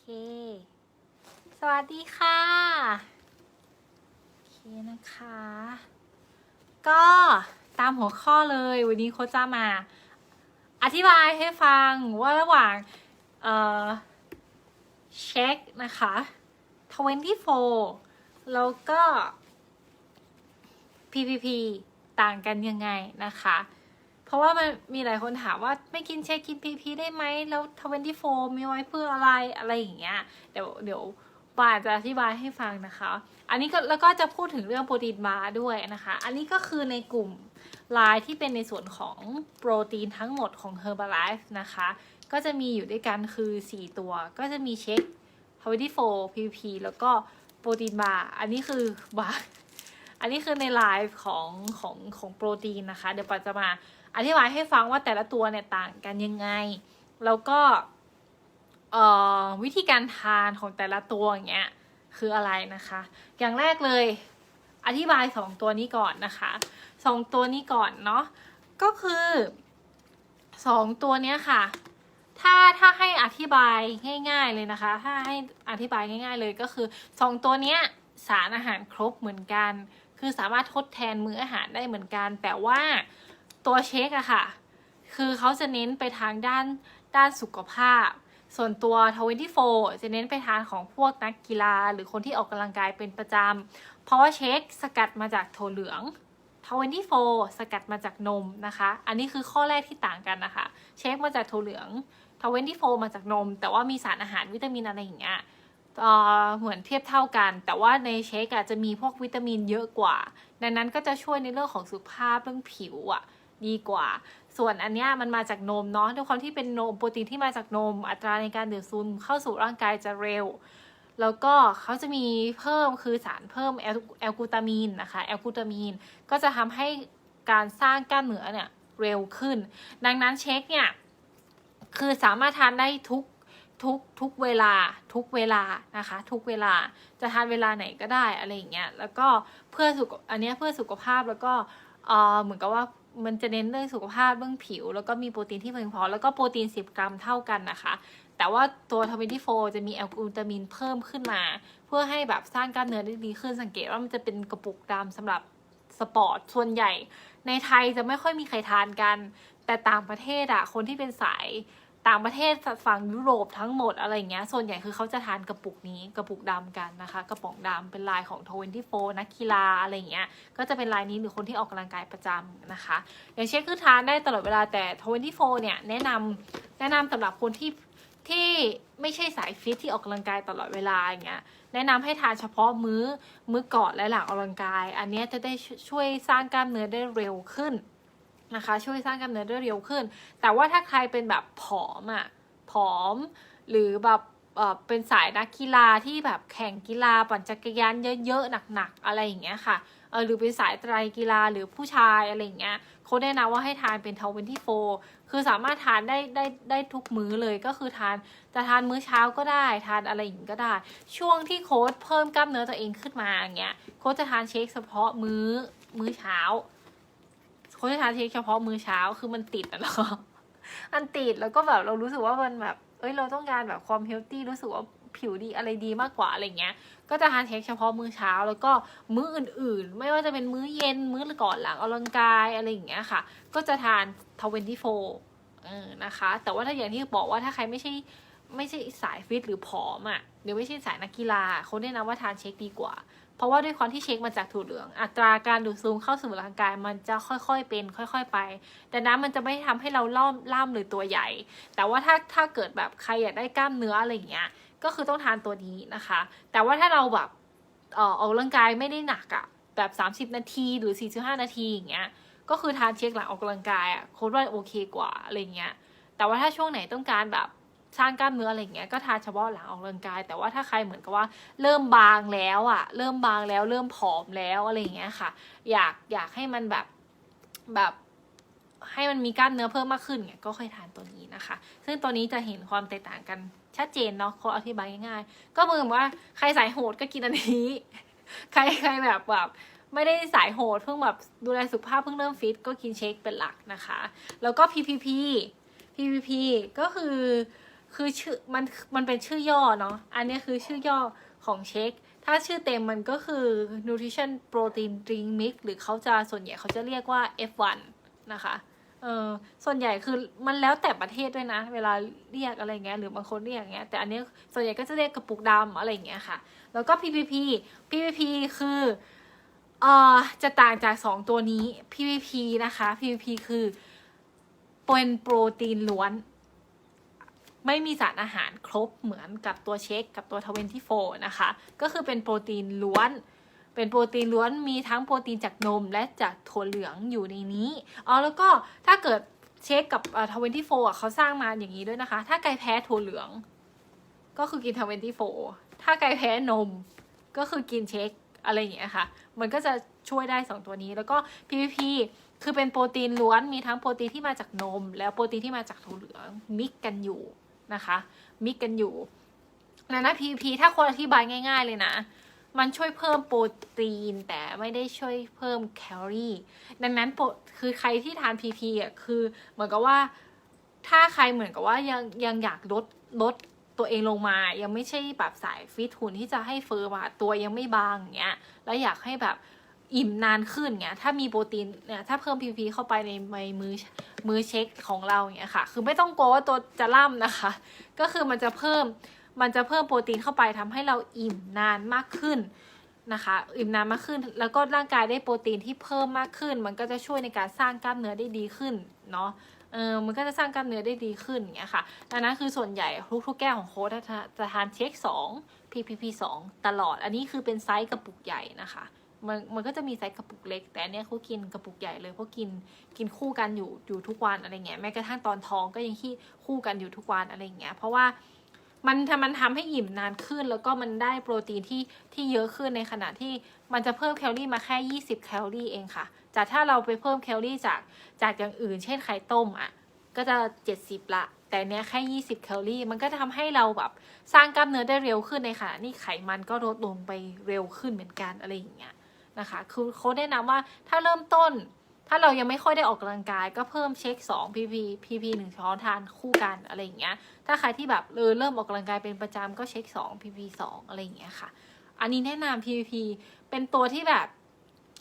เค สวัสดีค่ะ โอเคนะคะ ก็ตามหัวข้อเลย วันนี้โค้ชจะมา อธิบายให้ฟังว่าระหว่าง เอ่อ เช็คนะคะ 24 แล้วก็ PPP ต่างกันยังไงนะคะ เพราะว่ามันมีหลายคนถามว่าไม่กินเช็คกิน PP ได้ไหมแล้ว24มีไว้เพื่ออะไรอะไรอย่างเงี้ยเดี๋ยวเดี๋ยวปาจะอธิบายให้ฟังนะคะ อันนี้ก็แล้วก็จะพูดถึงเรื่องโปรตีนบาร์ด้วยนะคะ อันนี้ก็คือในกลุ่มไลน์ที่เป็นในส่วนของโปรตีนทั้งหมดของ Herbalife นะคะ ก็จะมีอยู่ด้วยกันคือ 4 ตัว ก็จะมีเช็ค24 PP แล้วก็โปรตีนบาร์ อันนี้คือบาร์ อันนี้คือในไลฟ์ของของของโปรตีนนะคะ เดี๋ยวปาจะมา อธิบายให้ฟังว่าแต่ละตัวเนี่ยต่างกันยังไง แล้วก็วิธีการทานของแต่ละตัวอย่างเงี้ยคืออะไรนะคะ อย่างแรกเลยอธิบายสองตัวนี้ก่อนนะคะสองตัวนี้ก่อนเนาะก็คือสองตัวเนี้ยค่ะ ถ้าถ้าให้อธิบายง่าย ๆเลยนะคะ ถ้าให้อธิบายง่าย ๆเลยก็คือสองตัวเนี้ยสารอาหารครบเหมือนกัน คือสามารถทดแทนมื้ออาหารได้เหมือนกัน แต่ว่า ตัวเชคอะค่ะ คือเขาจะเน้นไปทางด้านด้านสุขภาพ ส่วนตัว 24 จะเน้นไปทางของพวกนักกีฬา หรือคนที่ออกกำลังกายเป็นประจำ เพราะว่าเชคสกัดมาจากถั่วเหลือง24 สกัดมาจากนมนะคะ อันนี้คือข้อแรกที่ต่างกันนะคะ เชคมาจากถั่วเหลือง24 มาจากนม แต่ว่ามีสารอาหารวิตามินอะไรอย่างเงี้ยเอ่อเหมือนเทียบเท่ากัน แต่ว่าในเชคอะจะมีพวกวิตามินเยอะกว่า ดังนั้นก็จะช่วยในเรื่องของสุขภาพเรื่องผิวอะ ดีกว่า ส่วนอันเนี้ยมันมาจากนมเนาะด้วยความที่เป็นนมโปรตีนที่มาจากนม อัตราในการดูดซึมเข้าสู่ร่างกายจะเร็ว แล้วก็เขาจะมีเพิ่มคือสารเพิ่มแอลกูตามีนนะคะแอลกูตามีนก็จะทำให้การสร้างกล้ามเนื้อเนี่ยเร็วขึ้น ดังนั้นเช็คเนี่ยคือสามารถทานได้ทุกทุกทุกเวลาทุกเวลานะคะ ทุกเวลาจะทานเวลาไหนก็ได้อะไรอย่างเงี้ยแล้วก็เพื่อสุขอันนี้เพื่อสุขภาพแล้วก็ เหมือนกับว่ามันจะเน้นเรื่องสุขภาพเรื่องผิว แล้วก็มีโปรตีนที่เพียงพอ แล้วก็โปรตีน 10 กรัมเท่ากันนะคะ แต่ว่าตัวทวินที่โฟจะมีแอลกลูตามินเพิ่มขึ้นมา เพื่อให้แบบสร้างกล้ามเนื้อได้ดีขึ้นสังเกตว่ามันจะเป็นกระปุกดำสำหรับสปอร์ตส่วนใหญ่ ในไทยจะไม่ค่อยมีใครทานกัน แต่ต่างประเทศอะคนที่เป็นสาย ต่างประเทศฝั่งยุโรปทั้งหมดอะไรอย่างเงี้ย ส่วนใหญ่คือเขาจะทานกระปุกนี้กระปุกดำกันนะคะ กระป๋องดำเป็นลายของ24นักกีฬาอะไรอย่างเงี้ย ก็จะเป็นลายนี้หรือคนที่ออกกำลังกายประจำนะคะ อย่างเช่นคือทานได้ตลอดเวลาแต่24เนี่ยแนะนำแนะนำสำหรับคนที่ที่ไม่ใช่สายฟิตที่ออกกำลังกายตลอดเวลาอย่างเงี้ยแนะนำให้ทานเฉพาะมื้อมื้อก่อนและหลังออกกำลังกาย อันเนี้ยจะได้ช่วยสร้างกล้ามเนื้อได้เร็วขึ้น นะคะ ช่วยสร้างกล้ามเนื้อได้เร็วขึ้น แต่ว่าถ้าใครเป็นแบบผอมอะ่ะผอมหรือแบบเป็นสายนักกีฬาที่แบบแข่งกีฬาปั่นจักรยานเยอะๆหนักๆอะไรอย่างเงี้ยค่ะเออหรือเป็นสายไตรกีฬาหรือผู้ชายอะไรอย่างเงี้ยเขาแนะนำว่าให้ทานเป็นทวนที่โฟคือสามารถทานได้ได้ได้ทุกมื้อเลยก็คือทานจะทานมื้อเช้าก็ได้ทานอะไรอย่างงี้ก็ได้ ช่วงที่โค้ดเพิ่มกล้ามเนื้อตัวเองขึ้นมาอย่างเงี้ยโค้ดจะทานเชคเฉพาะมื้อมื้อเช้า ค้ดจะทานเชคเฉพาะมื้อเช้าคือมันติดอะเนาะอันติดแล้วก็แบบเรารู้สึกว่ามันแบบ เอ้ยเราต้องการแบบความเฮลตี้รู้สึกว่าผิวดีอะไรดีมากกว่าอะไรเงี้ย ก็จะทานเช็คเฉพาะมื้อเช้า แล้วก็มื้ออื่นๆ ไม่ว่าจะเป็นมื้อเย็นมื้อก่อนหลังออกกำลังกายอะไรอย่างเงี้ยค่ะ ก็จะทาน24เออนะคะ แต่ว่าถ้าอย่างที่บอกว่าถ้าใครไม่ใช่ไม่ใช่สายฟิตหรือผอมอะ่ะหรือไม่ใช่สายนักกีฬาเขาแนะนำว่าทานเช็คดีกว่า เพราะว่าด้วยความที่เช็คมาจากถั่วเหลือง อัตราการดูดซึมเข้าสู่ร่างกายมันจะค่อยๆเป็น ค่อย ๆ ไป แต่นั้นมันจะไม่ทำให้เราล่อมล่ามหรือตัวใหญ่ แต่ว่าถ้าถ้าเกิดแบบใครอยากได้กล้ามเนื้ออะไรอย่างเงี้ยก็คือต้องทานตัวนี้นะคะ แต่ว่าถ้าเราแบบเออออกกำลังกายไม่ได้หนักอะแบบ 30 นาทีหรือ 45 นาทีอย่างเงี้ยก็คือทานเช็คหลังออกกำลังกายอะโค้ดว่าโอเคกว่าอะไรเงี้ยแต่ว่าถ้าช่วงไหนต้องการแบบ สร้างกล้ามเนื้ออะไรเงี้ยก็ทานเฉพาะหลังออกกำลังกาย แต่ว่าถ้าใครเหมือนกับว่าเริ่มบางแล้วอะเริ่มบางแล้วเริ่มผอมแล้วอะไรเงี้ยค่ะ อยากอยากให้มันแบบแบบให้มันมีกล้ามเนื้อเพิ่มมากขึ้นเนี่ยก็ค่อยทานตัวนี้นะคะ ซึ่งตัวนี้จะเห็นความแตกต่างกันชัดเจนเนาะเขาอธิบายง่ายๆ ก็เหมือนว่าใครสายโหดก็กินอันนี้ ใครใครแบบแบบไม่ได้สายโหดเพิ่งแบบดูแลสุขภาพเพิ่งเริ่มฟิตก็กินเชคเป็นหลักนะคะ แล้วก็ PPP PPP ก็คือ คือชื่อมันมันเป็นชื่อย่อเนาะอันนี้คือชื่อย่อของเช็ค ถ้าชื่อเต็มมันก็คือ nutrition protein drink mix หรือเขาจะส่วนใหญ่เขาจะเรียกว่า F1 นะคะเออส่วนใหญ่คือมันแล้วแต่ประเทศด้วยนะ เวลาเรียกอะไรเงี้ยหรือบางคนเรียกอย่างเงี้ยแต่อันนี้ส่วนใหญ่ก็จะเรียกกระปุกดำอะไรเงี้ยค่ะ แล้วก็ PPP PPP คือเอ่อจะต่างจาก 2 ตัวนี้ PPP นะคะ PPP คือเป็นโปรตีนล้วน ไม่มีสารอาหารครบเหมือนกับตัวเช็คกับตัวทเวนตี้โฟนะคะ ก็คือเป็นโปรตีนล้วน เป็นโปรตีนล้วนมีทั้งโปรตีนจากนมและจากถั่วเหลืองอยู่ในนี้อ๋อแล้วก็ถ้าเกิดเช็คกับทเวนตี้โฟอะเขาสร้างมาอย่างนี้ด้วยนะคะ ถ้าไก่แพ้ถั่วเหลือง ก็คือกินทเวนตี้โฟถ้าไก่แพ้นม ก็คือกินเช็คอะไรอย่างเงี้ยค่ะ มันก็จะช่วยได้สองตัวนี้ แล้วก็ PPP คือเป็นโปรตีนล้วน มีทั้งโปรตีนที่มาจากนม แล้วโปรตีนที่มาจากถั่วเหลืองมิกกันอยู่ นะคะมิกกันอยู่แล้วนะ PPP ถ้าคนอธิบายง่ายๆเลยนะ มันช่วยเพิ่มโปรตีนแต่ไม่ได้ช่วยเพิ่มแคลอรี่ ดังนั้นคือใครที่ทาน PP อะคือเหมือนกับว่าถ้าใครเหมือนกับว่ายังยังอยากลดลดตัวเองลงมา ยังไม่ใช่แบบสายฟิตหุ่นที่จะให้เฟิร์มอะตัวยังไม่บางอย่างเงี้ย แล้วอยากให้แบบ อิ่มนานขึ้นเงี้ย ถ้ามีโปรตีนเนี่ยถ้าเพิ่ม PP เข้าไปในในมือมือเช็คของเราเงี้ยค่ะ คือไม่ต้องกลัวว่าตัวจะล่ำนะคะ ก็คือมันจะเพิ่มมันจะเพิ่มโปรตีนเข้าไปทำให้เราอิ่มนานมากขึ้นนะคะ อิ่มนานมากขึ้น แล้วก็ร่างกายได้โปรตีนที่เพิ่มมากขึ้น มันก็จะช่วยในการสร้างกล้ามเนื้อได้ดีขึ้นเนาะเออมันก็จะสร้างกล้ามเนื้อได้ดีขึ้นอย่างเงี้ยค่ะดังนั้นคือส่วนใหญ่ทุกๆแก้วของโค้ดจะจะทานเช็ค 2 PPP 2 ตลอด อันนี้คือเป็นไซส์กระปุกใหญ่นะคะ มันมันก็จะมีไซส์กระปุกเล็ก แต่อันเนี้ยเขากินกระปุกใหญ่เลยเพราะกินกินคู่กันอยู่อยู่ทุกวันอะไรเงี้ยแม้กระทั่งตอนท้องก็ยังขี้คู่กันอยู่ทุกวันอะไรเงี้ยเพราะว่ามันทำมันทำให้อิ่มนานขึ้น แล้วก็มันได้โปรตีนที่ที่เยอะขึ้นในขณะที่มันจะเพิ่มแคลอรี่มาแค่ 20 แคลอรี่เองค่ะจากถ้าเราไปเพิ่มแคลอรี่จากจากอย่างอื่น เช่นไข่ต้มอะก็จะ 70 ละ แต่เนี้ยแค่ 20 แคลอรี่ มันก็จะทำให้เราแบบสร้างกล้ามเนื้อได้เร็วขึ้นในขณะที่ไขมันก็ลดลงไปเร็วขึ้นเหมือนกันอะไรอย่างเงี้ย นะคะ คือเขาแนะนำว่าถ้าเริ่มต้น ถ้าเรายังไม่ค่อยได้ออกกำลังกาย ก็เพิ่มเช็ค2 pp pp 1ช้อนทานคู่กันอะไรอย่างเงี้ย ถ้าใครที่แบบเออเริ่มออกกำลังกายเป็นประจำก็เช็ค2 pp 2อะไรอย่างเงี้ยค่ะ อันนี้แนะนำ pp เป็นตัวที่แบบ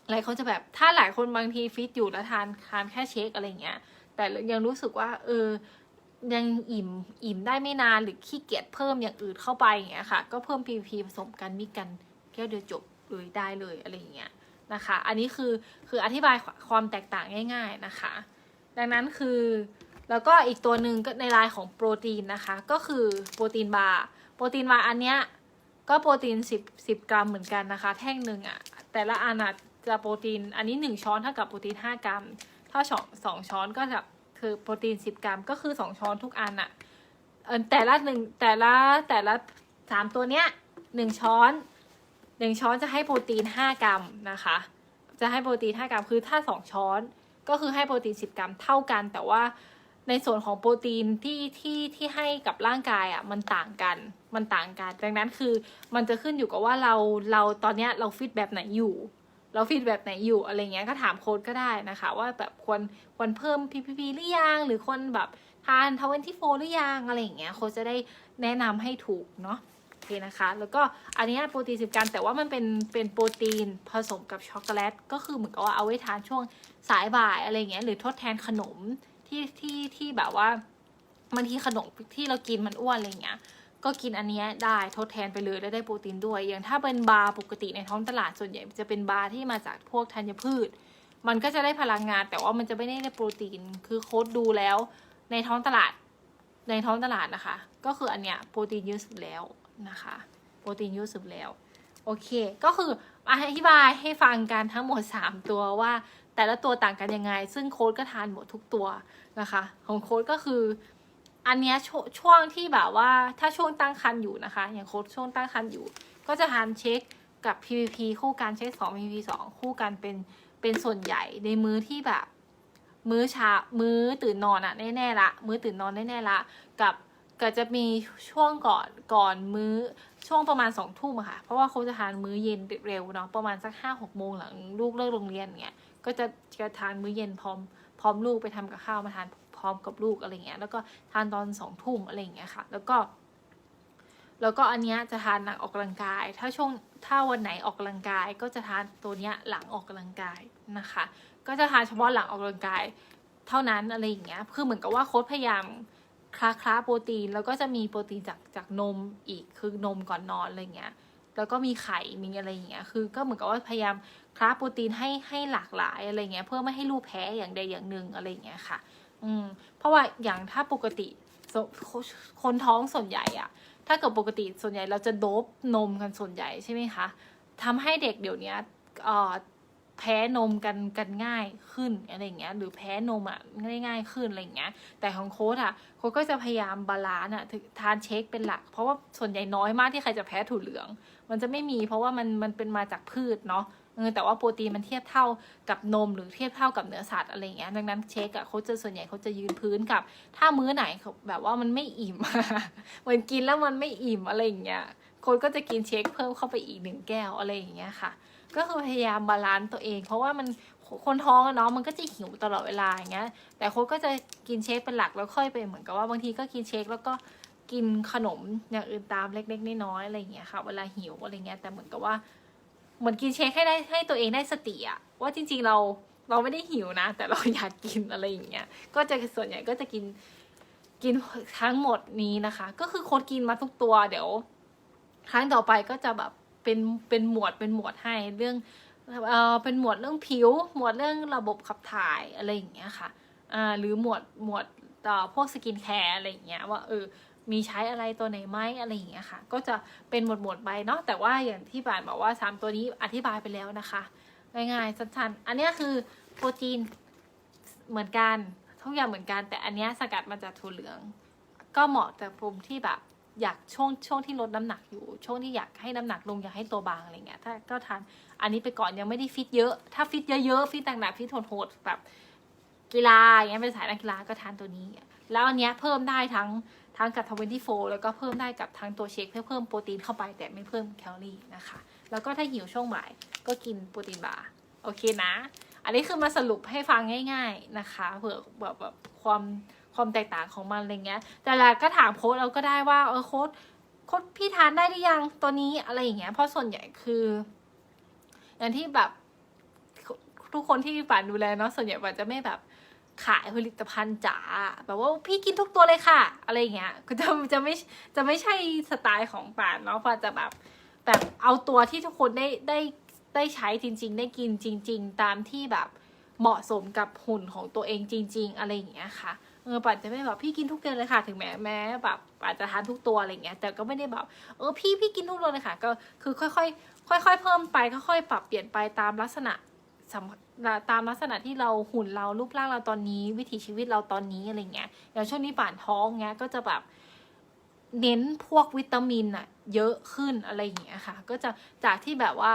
หลายคนจะแบบถ้าหลายคนบางทีฟิตอยู่แล้วทานทานแค่เช็คอะไรอย่างเงี้ย แต่ยังรู้สึกว่าเออยังอิ่มอิ่มได้ไม่นานหรือขี้เกียจเพิ่มอย่างอื่นเข้าไปอย่างเงี้ยค่ะ ก็เพิ่ม PP ผสมกันมิกกันแก้วเดียวจบ เลยได้เลยอะไรอย่างเงี้ยนะคะ อันนี้คือคืออธิบายความแตกต่างง่าย ๆนะคะ ดังนั้นคือแล้วก็อีกตัวหนึ่งก็ในรายของโปรตีนนะคะ ก็คือโปรตีนบาร์โปรตีนบาร์อันเนี้ยก็โปรตีน 10 10 กรัมเหมือนกันนะคะ แท่งหนึ่งอะ่ะแต่ละอันอะจะโปรตีนอันนี้ 1 ช้อนเท่ากับโปรตีน 5 กรัม ถ้าสองสองช้อนก็จะคือโปรตีนสิบกรัม ก็คือสองช้อนทุกอันอะแต่ละหนึ่งแต่ละแต่ละสามตัวเนี้ยหนึ่งช้อน หนึ่งช้อนจะให้โปรตีนห้ากรัมนะคะ จะให้โปรตีนห้ากรัมคือถ้าสองช้อนก็คือให้โปรตีนสิบกรัมเท่ากัน แต่ว่าในส่วนของโปรตีนที่ที่ที่ให้กับร่างกายอะมันต่างกัน มันต่างกัน ดังนั้นคือมันจะขึ้นอยู่กับว่าเราเราตอนเนี้ยเราฟิตแบบไหนอยู่ เราฟีดแบบไหนอยู่อะไรเงี้ยก็ถามโค้ดก็ได้นะคะ ว่าแบบควรควรเพิ่ม PPP หรือยังหรือควรแบบทานทเวนที่โฟหรือยังอะไรอย่างเงี้ยโค้ดจะได้แนะนำให้ถูกเนาะ เคนะคะ แล้วก็อันนี้โปรตีนสิบกรัมแต่ว่ามันเป็นเป็นโปรตีนผสมกับช็อกโกแลตก็คือเหมือนกับว่าเอาไว้ทานช่วงสายบ่ายอะไรเงี้ยหรือทดแทนขนมที่ที่ที่แบบว่าบางทีขนมที่เรากินมันอ้วนอะไรเงี้ยก็กินอันนี้ได้ทดแทนไปเลยแล้วได้โปรตีนด้วย อย่างถ้าเป็นบาร์ปกติในท้องตลาดส่วนใหญ่จะเป็นบาร์ที่มาจากพวกธัญพืช มันก็จะได้พลังงาน แต่ว่ามันจะไม่ได้ได้โปรตีน คือโค้ดดูแล้ว ในท้องตลาดในท้องตลาดนะคะ ก็คืออันเนี้ยโปรตีนเยอะสุดแล้ว นะคะ โปรตีนยอะสุดแล้ว โอเค ก็คืออธิบายให้ฟังกันทั้งหมด 3 ตัวว่า แต่ละตัวต่างกันยังไง ซึ่งโค้ดก็ทานหมดทุกตัวนะคะ ของโค้ดก็คือ อันเนี้ยชช่วงที่แบบว่าถ้าช่วงตั้งครรภ์อยู่นะคะ อย่างโค้ดช่วงตั้งครรภ์อยู่ ก็จะทานเช็คกับ PVP คู่กันเช็ค2 PVP 2คู่กันเป็นเป็นส่วนใหญ่ในมื้อที่แบบ มื้อเช้ามื้อตื่นนอนอะแน่ๆละ มื้อตื่นนอนแน่ๆละ กับ ก็จะมีช่วงก่อนก่อนมื้อช่วงประมาณสองทุ่มอะค่ะ เพราะว่าเขาจะทานมื้อเย็นเร็วเนาะประมาณสักห้าหกโมงหลังลูกเลิกโรงเรียนเงี้ยก็จะจะทานมื้อเย็นพร้อมพร้อมลูกไปทำกับข้าวมาทานพร้อมกับลูกอะไรเงี้ยแล้วก็ทานตอนสองทุ่มอะไรเงี้ยค่ะ แล้วก็ แล้วก็อันเนี้ยจะทานหลังออกกำลังกาย ถ้าช่วงถ้าวันไหนออกกำลังกาย ก็จะทานตัวเนี้ยหลังออกกำลังกายนะคะ ก็จะทานเฉพาะหลังออกกำลังกาย เท่านั้นอะไรอย่างเงี้ยคือเหมือนกับว่าโค้ชพยายาม คลาคลาโปรตีน แล้วก็จะมีโปรตีนจากจากนมอีกคือนมก่อนนอนอะไรเงี้ยแล้วก็มีไข่มีอะไรอย่างเงี้ยคือก็เหมือนกับว่าพยายามคลาโปรตีนให้ให้หลากหลายอะไรเงี้ยเพื่อไม่ให้ลูกแพ้อย่างใดอย่างหนึ่งอะไรเงี้ยค่ะ อืมเพราะว่าอย่างถ้าปกติคนท้องส่วนใหญ่อะถ้าเกิดปกติส่วนใหญ่เราจะโดบนมกันส่วนใหญ่ใช่ไหมคะทำให้เด็กเดี๋ยวนี้อ่อ แพ้นมกันกันง่ายขึ้นอะไรอย่างเงี้ยหรือแพ้นมอะง่ายง่ายขึ้นอะไรอย่างเงี้ยแต่ของโค้ดอะโค้ดก็จะพยายามบาลานซ์อะทานเช็คเป็นหลัก เพราะว่าส่วนใหญ่น้อยมากที่ใครจะแพ้ถั่วเหลือง มันจะไม่มีเพราะว่ามันมันเป็นมาจากพืชเนาะเออแต่ว่าโปรตีนมันเทียบเท่ากับนมหรือเทียบเท่ากับเนื้อสัตว์อะไรอย่างเงี้ยดังนั้นเช็คอะเขาจะส่วนใหญ่เขาจะยืนพื้นกับ ถ้ามื้อไหนแบบว่ามันไม่อิ่มเหมือนกินแล้วมันไม่อิ่มอะไรอย่างเงี้ย คนก็จะกินเชคเพิ่มเข้าไปอีกหนึ่งแก้วอะไรอย่างเงี้ยค่ะ ก็คือพยายามบาลานซ์ตัวเอง เพราะว่ามันคนท้องอะเนาะมันก็จะหิวตลอดเวลาอย่างเงี้ย แต่คนก็จะกินเชคเป็นหลักแล้วค่อยไปเหมือนกับว่าบางทีก็กินเชคแล้วก็กินขนมอย่างอื่นตามเล็กๆน้อยๆอะไรอย่างเงี้ยค่ะ เวลาหิวอะไรเงี้ยแต่เหมือนกับว่าเหมือนกินเชคให้ได้ให้ตัวเองได้สติอะว่าจริงๆเราเราไม่ได้หิวนะ แต่เราอยากกินอะไรอย่างเงี้ยก็จะส่วนใหญ่ก็จะกินกินทั้งหมดนี้นะคะ ก็คือโค้ดกินมาทุกตัวเดี๋ยว ครั้งต่อไปก็จะแบบเป็นเป็นหมวดเป็นหมวดให้เรื่องเออเป็นหมวดเรื่องผิว หมวดเรื่องระบบขับถ่ายอะไรอย่างเงี้ยค่ะอ่าหรือหมวดหมวดต่อพวกสกินแคร์อะไรอย่างเงี้ยว่าเออมีใช้อะไรตัวไหนไหมอะไรอย่างเงี้ยค่ะ ก็จะเป็นหมวดหมวดไปเนาะแต่ว่าอย่างที่บานบอกว่าสามตัวนี้อธิบายไปแล้วนะคะง่ายๆสั้นๆอันนี้คือโปรตีนเหมือนกันทุกอย่างเหมือนกัน แต่อันนี้สกัดมาจากถั่วเหลือง ก็เหมาะแต่ผมที่แบบ อยากช่วงช่วงที่ลดน้ำหนักอยู่ ช่วงที่อยากให้น้ำหนักลงอยากให้ตัวบางอะไรเงี้ยถ้าก็ทานอันนี้ไปก่อนยังไม่ได้ฟิตเยอะถ้าฟิตเยอะๆฟิตหนักๆฟิตโหดๆแบบกีฬาอย่างเงี้ยเป็นสายนักกีฬาก็ทานตัวนี้ แล้วอันเนี้ยเพิ่มได้ทั้งทั้งกับทเวนตี้โฟแล้วก็เพิ่มได้กับทั้งตัวเชคเพื่อเพิ่มโปรตีนเข้าไปแต่ไม่เพิ่มแคลอรี่นะคะ แล้วก็ถ้าหิวช่วงบ่ายก็กินโปรตีนบาร์โอเคนะ อันนี้คือมาสรุปให้ฟังง่าย ๆนะคะเผื่อแบบแบบความ ความแตกต่างของมันอะไรเงี้ย แต่ละก็ถามโค้ดเราก็ได้ว่าเออโค้ดโค้ดพี่ทานได้หรือยังตัวนี้อะไรอย่างเงี้ยเพราะส่วนใหญ่คืออย่างที่แบบทุกคนที่ป่านดูแลเนาะส่วนใหญ่ป่านจะไม่แบบขายผลิตภัณฑ์จ๋าแบบว่าพี่กินทุกตัวเลยค่ะ อะไรอย่างเงี้ยก็จะจะไม่จะไม่ใช่สไตล์ของป่านเนาะป่านจะแบบแบบเอาตัวที่ทุกคนได้ได้ได้ใช้จริง ๆ ได้กินจริง ๆ ตามที่แบบเหมาะสมกับหุ่นของตัวเองจริง ๆ อะไรอย่างเงี้ยค่ะ เออป่านจะไม่แบบพี่กินทุกเดือนเลยค่ะ ถึงแม้แม้แบบอาจจะทานทุกตัวอะไรเงี้ย แต่ก็ไม่ได้แบบเออพี่พี่กินทุกตัวเลยค่ะ ก็คือค่อยๆค่อย ๆ เพิ่มไปค่อยๆปรับเปลี่ยนไปตามลักษณะตามลักษณะที่เราหุ่นเรารูปร่างเราตอนนี้ วิถีชีวิตเราตอนนี้อะไรเงี้ยอย่างช่วงนี้ป่านท้องเงี้ยก็จะแบบเน้นพวกวิตามินอะเยอะขึ้นอะไรอย่างเงี้ยค่ะ ก็จะจากที่แบบว่า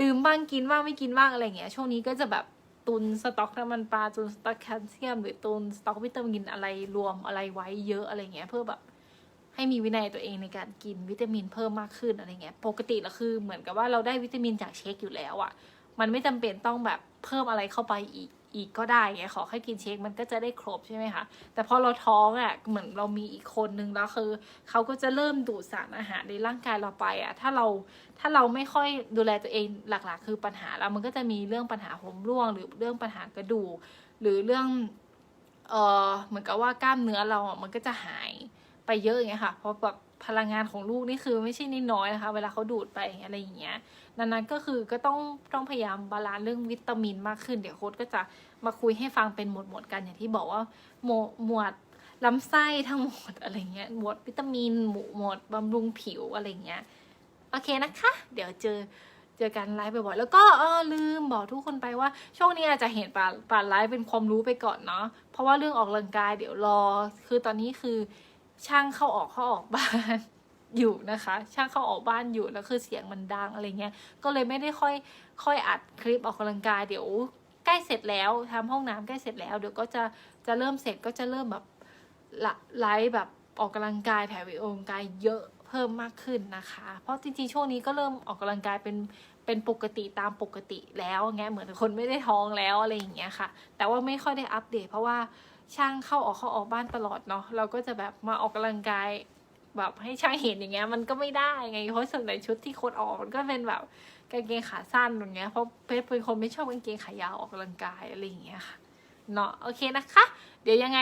ดื่มบ้างกินบ้างไม่กินบ้างอะไรเงี้ยช่วงนี้ก็จะแบบ ตุนสต็อกน้ำมันปลาตุนสต็อกแคลเซียม หรือตุนสต็อกวิตามินอะไรรวมอะไรไว้เยอะอะไรเงี้ยเพื่อแบบให้มีวินัยตัวเองในการกินวิตามินเพิ่มมากขึ้นอะไรเงี้ยปกติแล้วคือเหมือนกับว่าเราได้วิตามินจากเชคอยู่แล้วอะมันไม่จำเป็นต้องแบบเพิ่มอะไรเข้าไปอีก อีกก็ได้ไงขอแค่กินเชคมันก็จะได้ครบใช่ไหมคะแต่พอเราท้องอะ่ะเหมือนเรามีอีกคนนึงแล้วคือเขาก็จะเริ่มดูดสารอาหารในร่างกายเราไปอะ่ะถ้าเราถ้าเราไม่ค่อยดูแลตัวเองหลักๆ คือปัญหาแล้วมันก็จะมีเรื่องปัญหาผมร่วง หรือเรื่องปัญหากระดูกหรือเรื่องเออเหมือนกับว่ากล้ามเนื้อเราอะมันก็จะหายไปเยอะอย่างเงี้ยค่ะเพราะแบบ พลังงานของลูกนี่คือไม่ใช่นิดน้อยนะคะ เวลาเขาดูดไปอะไรอย่างเงี้ยดังนั้นก็คือก็ต้องต้องพยายามบาลานซ์เรื่องวิตามินมากขึ้น เดี๋ยวโค้ดก็จะมาคุยให้ฟังเป็นหมวดหมวดกันอย่างที่บอกว่าหมวดหมวดลำไส้ทั้งหมดอะไรเงี้ยหมวดวิตามินหมวดหมวดบำรุงผิวอะไรเงี้ยโอเคนะคะ เดี๋ยวเจอเจอกันไลฟ์บ่อยๆแล้วก็เออลืมบอกทุกคนไปว่า ช่วงนี้อาจจะเห็นป่าป่าไลฟ์เป็นความรู้ไปก่อนเนาะเพราะว่าเรื่องออกกำลังกายเดี๋ยวรอ คือตอนนี้คือ ช่างเข้าออกเข้าออกบ้านอยู่นะคะ ช่างเข้าออกบ้านอยู่แล้วคือเสียงมันดังอะไรเงี้ยก็เลยไม่ได้ค่อยค่อยอัดคลิปออกกำลังกายเดี๋ยวใกล้เสร็จแล้วทำห้องน้ำใกล้เสร็จแล้วเดี๋ยวก็จะจะเริ่มเสร็จก็จะเริ่มแบบไลฟ์แบบออกกำลังกายถ่ายวิดีโอกกำลังกายเยอะเพิ่มมากขึ้นนะคะ เพราะจริงๆช่วงนี้ก็เริ่มออกกำลังกายเป็นเป็นปกติตามปกติแล้วไงเหมือนคนไม่ได้ท้องแล้วอะไรอย่างเงี้ยค่ะ แต่ว่าไม่ค่อยได้อัปเดตเพราะว่า ช่างเข้าออกเข้าออกบ้านตลอดเนาะเราก็จะแบบมาออกกำลังกาย แบบให้ช่างเห็นอย่างเงี้ย มันก็ไม่ได้ไงเพราะส่วนใหญ่ชุดที่โค้ดออกมันก็เป็นแบบกางเกงขาสั้นอย่างเงี้ยเพราะเพชรเป็นคนไม่ชอบกางเกงขายาวออกกำลังกายอะไรอย่างเงี้ยค่ะเนาะโอเคนะคะ เดี๋ยวยังไง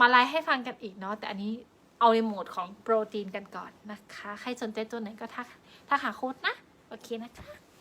มาไลฟ์ให้ฟังกันอีกเนาะแต่อันนี้เอาในโหมดของโปรตีนกันก่อนนะคะ ใครสนใจตัวไหนก็ทักทักหาโค้ดนะ โอเคนะคะ